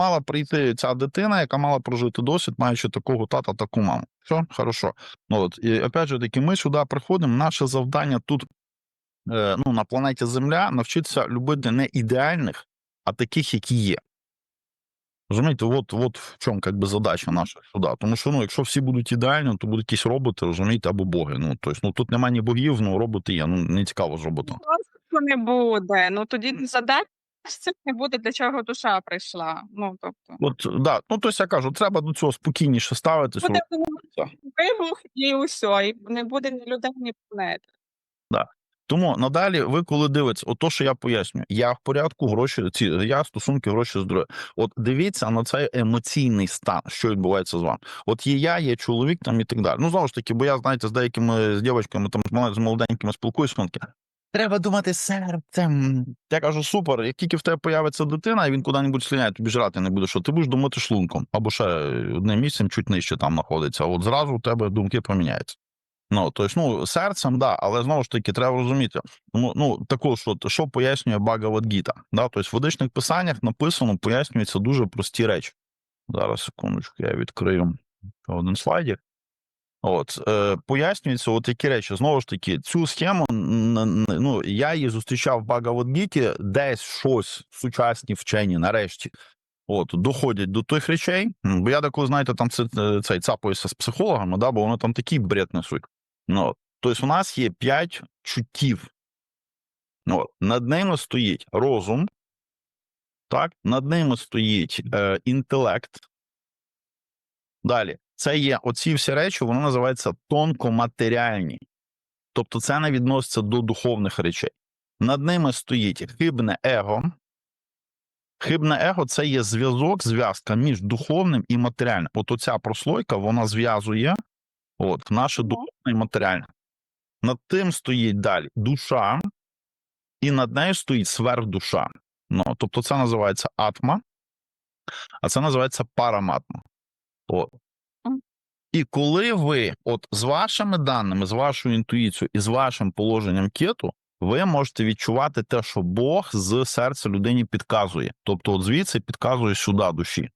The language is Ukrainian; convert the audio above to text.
мала прийти ця дитина, яка мала прожити досвід, маючи такого тата, таку маму. Все, хорошо. Ну, от, і опять же таки, ми сюди приходимо. Наше завдання тут, е, ну, на планеті Земля, навчитися любити не ідеальних, а таких, які є. Розумієте, от, от в чому би, задача наша сюди. Тому що ну, якщо всі будуть ідеальні, то будуть якісь роботи, розумієте, або боги. Ну, тобто, ну тут немає ні богів, ну роботи є. Ну не цікаво з роботом. Не буде. Ну тоді задач цих не буде, для чого душа прийшла. Ну тобто От да, ну тобто я кажу, треба до цього спокійніше ставитись. буде вибух і усе, і не буде ні людей, ні планети. Тому надалі, ви коли дивитесь, от то, що я поясню, я в порядку гроші, ці я стосунки гроші здоров'я. От дивіться на цей емоційний стан, що відбувається з вами. От є я, є чоловік там і так далі. Ну знову ж таки, бо я знаєте, з деякими з дівчатками, там з молоденькими такі, Треба думати серцем. Я кажу, супер. Як тільки в тебе появиться дитина, і він куди-небудь сліняє, тобі жрати не буде, що ти будеш думати шлунком, або ще одним місцем чуть нижче там знаходиться. А От зразу у тебе думки поміняються. Ну, тобто, ну, серцем, да, але знову ж таки, треба розуміти. Ну, ну також, от, що пояснює Багавадгіта. Да? Тобто, в ведичних писаннях написано, пояснюються дуже прості речі. Зараз, секундочку, я відкрию один слайдик. От, е, пояснюється, от які речі. Знову ж таки, цю схему ну, я її зустрічав в Багавадгіті, десь щось сучасні вчені, нарешті. От, доходять до тих речей. Бо я деколи, знаєте, там це, е, цей цапаюся з психологами, да, бо вони там такий бред несуть. Ну, тобто, у нас є п'ять чуттів. От, над ними стоїть розум, так, над ними стоїть е, інтелект. Далі, це є оці всі речі, вони називаються тонкоматеріальні. Тобто, це не відноситься до духовних речей. Над ними стоїть хибне его. Хибне его це є зв'язок, зв'язка між духовним і матеріальним. От оця прослойка вона зв'язує от, наше духовне і матеріальне. Над тим стоїть далі душа, і над нею стоїть сверхдуша. Ну, тобто, це називається атма, а це називається параматма. От. І коли ви, от з вашими даними, з вашою інтуїцією і з вашим положенням кету, ви можете відчувати те, що Бог з серця людині підказує. Тобто, от звідси підказує сюди душі.